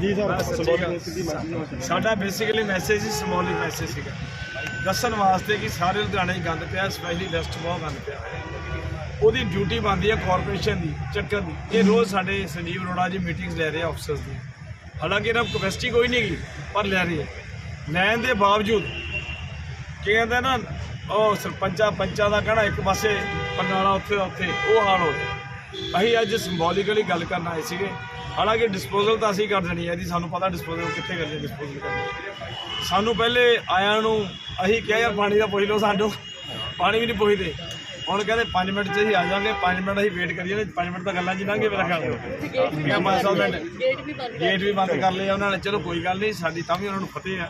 ਜੀ ਸਰ ਸਾਡਾ basically message ਹੀ ਸਿੰਬੋਲਿਕ ਮੈਸੇਜ ਸੀਗਾ। ਦੱਸਣ ਵਾਸਤੇ ਕਿ ਸਾਰੇ ਲੁਧਿਆਣੇ 'ਚ ਗੰਦ ਪਿਆ ਸਪੈਸ਼ਲੀ ਵੈਸਟ ਬਹੁਤ ਗੰਦ ਪਿਆ ਉਹਦੀ ਡਿਊਟੀ ਬਣਦੀ ਹੈ ਕਾਰਪੋਰੇਸ਼ਨ ਦੀ ਚੱਕਣ ਦੀ। ਇਹ ਰੋਜ਼ ਸਾਡੇ ਸੰਜੀਵ ਅਰੋੜਾ ਜੀ ਮੀਟਿੰਗਸ ਲੈ ਰਹੇ ਆ ਅਫਸਰਸ ਦੀ ਹਾਲਾਂਕਿ ਇਹਨਾਂ ਕਪੈਸਿਟੀ ਕੋਈ ਨਹੀਂ ਗਈ ਪਰ ਲੈ ਰਹੇ ਲੈਣ ਦੇ ਬਾਵਜੂਦ ਕੀ ਕਹਿੰਦੇ ਨਾ ਉਹ ਸਰਪੰਚਾ ਪੰਚਾਂ ਦਾ ਕਹਿਣਾ ਇੱਕ ਪਾਸੇ ਪੰਨਾਲਾ ਉੱਥੇ ਉੱਥੇ ਉਹ ਹਾਲ ਹੋ ਗਿਆ। ਅਸੀਂ ਅੱਜ ਸਿੰਬੋਲਿਕਲੀ ਗੱਲ ਕਰਨ ਆਏ ਸੀਗੇ। ਹਾਲਾਂਕਿ ਡਿਸਪੋਜ਼ਲ ਤਾਂ ਅਸੀਂ ਕਰ ਦੇਣੀ ਹੈ ਜੀ ਸਾਨੂੰ ਪਤਾ ਡਿਸਪੋਜ਼ਲ ਕਿੱਥੇ ਕਰਨੀ ਡਿਸਪੋਜ਼ਲ ਕਰਨੀ ਸਾਨੂੰ ਪਹਿਲੇ ਆਇਆਂ ਨੂੰ ਅਸੀਂ ਕਿਹਾ ਯਾਰ ਪਾਣੀ ਦਾ ਪੁੱਛ ਲਓ ਸਾਨੂੰ। ਪਾਣੀ ਵੀ ਨਹੀਂ ਪੁੱਛਦੇ। ਹੁਣ ਕਹਿੰਦੇ 5 ਮਿੰਟ 'ਚ ਅਸੀਂ ਆ ਜਾਵਾਂਗੇ 5 ਮਿੰਟ ਅਸੀਂ ਵੇਟ ਕਰੀਏ 5 ਮਿੰਟ ਤਾਂ ਗੱਲਾਂ 'ਚ ਲੰਘੇ ਮੇਰਾ ਖਿਆਲ ਕਿਹਾ 500 ਮਿੰਟ ਗੇਟ ਵੀ ਬੰਦ ਗੇਟ ਵੀ ਬੰਦ ਕਰ ਲਿਆ ਉਹਨਾਂ ਨੇ। ਚਲੋ ਕੋਈ ਗੱਲ ਨਹੀਂ ਸਾਡੀ ਤਾਂ ਵੀ ਉਹਨਾਂ ਨੂੰ ਫਤਿਹ ਆ।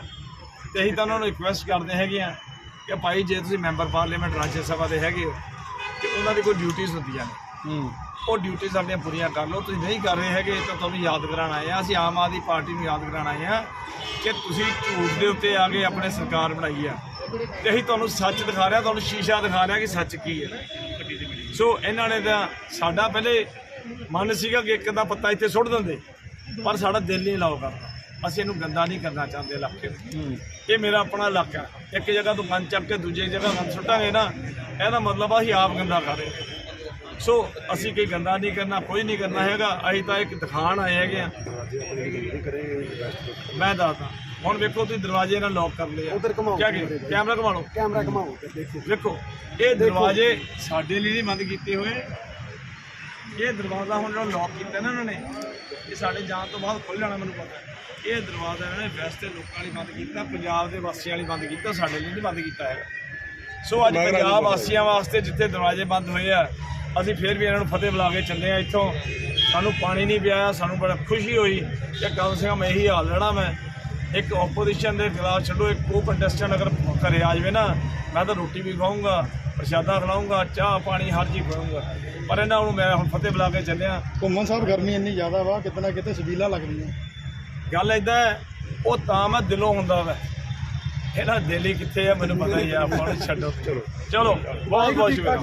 ਤੇ ਅਸੀਂ ਤਾਂ ਉਹਨਾਂ ਨੂੰ ਰਿਕੁਐਸਟ ਕਰਦੇ ਹੈਗੇ ਆ ਕਿ ਭਾਈ ਜੇ ਤੁਸੀਂ ਮੈਂਬਰ ਪਾਰਲੀਮੈਂਟ ਰਾਜ ਸਭਾ ਦੇ ਹੈਗੇ ਹੋ ਤੇ ਉਹਨਾਂ ਦੀ ਕੋਈ ਡਿਊਟੀਆਂ ਹੁੰਦੀਆਂ ਨੇ। ਉਹ ਡਿਊਟੀ ਸਾਡੀਆਂ ਪੂਰੀਆਂ ਕਰ ਲਓ। ਤੁਸੀਂ ਨਹੀਂ ਕਰ ਰਹੇ ਹੈਗੇ, ਤਾਂ ਤੁਹਾਨੂੰ ਯਾਦ ਕਰਾਉਣ ਆਏ ਆ ਅਸੀਂ ਆਮ ਆਦਮੀ ਪਾਰਟੀ ਨੂੰ ਯਾਦ ਕਰਾਉਣ ਆਏ ਆ ਕਿ ਤੁਸੀਂ ਝੂਠ ਦੇ ਉੱਤੇ ਆ ਕੇ ਆਪਣੇ ਸਰਕਾਰ ਬਣਾਈ ਆ। ਤੇ ਅਸੀਂ ਤੁਹਾਨੂੰ ਸੱਚ ਦਿਖਾ ਰਿਹਾ ਤੁਹਾਨੂੰ ਸ਼ੀਸ਼ਾ ਦਿਖਾ ਰਿਹਾ ਕਿ ਸੱਚ ਕੀ ਹੈ। ਸੋ ਇਹਨਾਂ ਨੇ ਤਾਂ ਸਾਡਾ ਪਹਿਲੇ ਮਨ ਸੀਗਾ ਕਿ ਇੱਕ ਦਾ ਪੱਤਾ ਇੱਥੇ ਸੁੱਟ ਦਿੰਦੇ, ਪਰ ਸਾਡਾ ਦਿਲ ਨਹੀਂ ਲਾਓ ਕਰਦਾ। ਅਸੀਂ ਇਹਨੂੰ ਗੰਦਾ ਨਹੀਂ ਕਰਨਾ ਚਾਹੁੰਦੇ ਇਲਾਕੇ ਨੂੰ ਇਹ ਮੇਰਾ ਆਪਣਾ ਇਲਾਕਾ ਇੱਕ ਜਗ੍ਹਾ ਤੋਂ ਗੰਦ ਚੱਕ ਕੇ ਦੂਜੀ ਜਗ੍ਹਾ ਗੰਦ ਸੁੱਟਾਂਗੇ ਨਾ, ਇਹਦਾ ਮਤਲਬ ਆ ਅਸੀਂ ਆਪ ਗੰਦਾ ਕਰ ਰਹੇ ਸੋ ਅਸੀਂ ਕੋਈ ਗੰਦਾ ਨਹੀਂ ਕਰਨਾ ਕੋਈ ਨਹੀਂ ਕਰਨਾ ਹੈਗਾ। ਅਸੀਂ ਤਾਂ ਇੱਕ ਦਿਖਾਣ ਆਏ ਹੈਗੇ ਆ। ਮੈਂ ਦੱਸਦਾ ਹੁਣ ਵੇਖੋ ਤੁਸੀਂ ਦਰਵਾਜ਼ੇ ਨਾਲ ਲੌਕ ਕਰ ਲਏ ਆ। ਉੱਧਰ ਘੁਮਾਓ। ਕੈਮਰਾ ਘੁਮਾ ਲਓ ਕੈਮਰਾ ਘਮਾਓ। ਤੇ ਦੇਖੋ। ਵੇਖੋ ਇਹ ਦਰਵਾਜ਼ੇ ਸਾਡੇ ਲਈ ਨਹੀਂ ਬੰਦ ਕੀਤੇ ਹੋਏ। ਇਹ ਦਰਵਾਜ਼ਾ ਹੁਣ ਜਿਹੜਾ ਲੌਕ ਕੀਤਾ ਨਾ ਇਹਨਾਂ ਨੇ ਇਹ ਸਾਡੇ ਜਾਣ ਤੋਂ ਬਾਅਦ ਖੁੱਲ ਜਾਣਾ ਮੈਨੂੰ ਪਤਾ। ਇਹ ਦਰਵਾਜ਼ਾ ਇਹਨਾਂ ਨੇ ਵੈਸਟ ਦੇ ਲੋਕਾਂ ਲਈ ਬੰਦ ਕੀਤਾ ਪੰਜਾਬ ਦੇ ਵਾਸੀਆਂ ਲਈ ਬੰਦ ਕੀਤਾ ਸਾਡੇ ਲਈ ਨਹੀਂ ਬੰਦ ਕੀਤਾ ਹੈਗਾ। ਸੋ ਅੱਜ ਪੰਜਾਬ ਵਾਸੀਆਂ ਵਾਸਤੇ ਜਿੱਥੇ ਦਰਵਾਜ਼ੇ ਬੰਦ ਹੋਏ ਆ ਅਸੀਂ ਫਿਰ ਵੀ ਇਹਨਾਂ ਨੂੰ ਫਤਿਹ ਬੁਲਾ ਕੇ ਚੱਲੇ ਆ ਇੱਥੋਂ। ਸਾਨੂੰ ਪਾਣੀ ਨਹੀਂ ਪਿਆਇਆ ਸਾਨੂੰ ਬੜਾ ਖੁਸ਼ੀ ਹੋਈ ਕਿ ਕਮ ਸੇ ਕਮ ਇਹੀ ਹਾਲ ਰਹਿਣਾ ਮੈਂ। ਇੱਕ ਆਪੋਜੀਸ਼ਨ ਦੇ ਖਿਲਾਫ ਛੱਡੋ ਇੱਕ ਕੋ ਕੰਟੈਸਟੈਂਟ ਅਗਰ ਘਰੇ ਆ ਜਾਵੇ ਨਾ ਮੈਂ ਤਾਂ ਰੋਟੀ ਵੀ ਖਾਊਂਗਾ ਪ੍ਰਸ਼ਾਦਾ ਖਿਲਾਊਂਗਾ ਚਾਹ ਪਾਣੀ ਹਰ ਚੀਜ਼ ਖਿਲਾਊਂਗਾ ਪਰ ਇਹਨਾਂ ਨੂੰ ਮੈਂ ਹੁਣ ਫਤਿਹ ਬੁਲਾ ਕੇ ਚੱਲਿਆ ਘੁੰਮਣ ਸਾਹਿਬ ਗਰਮੀ ਇੰਨੀ ਜ਼ਿਆਦਾ ਵਾ ਕਿਤੇ ਨਾ ਕਿਤੇ ਸਬੀਲਾ ਲੱਗਦੀਆਂ ਗੱਲ ਇਦਾਂ ਹੈ ਉਹ ਤਾਂ ਮੈਂ ਦਿਲੋਂ ਹੁੰਦਾ ਵਾ। ਇਹਦਾ ਦਿਲ ਹੀ ਕਿੱਥੇ ਆ ਮੈਨੂੰ ਪਤਾ ਹੀ ਆ ਆਪਾਂ ਨੂੰ ਛੱਡੋ। ਚਲੋ। ਚਲੋ ਬਹੁਤ ਬਹੁਤ ਸ਼ੁਕਰੀਆ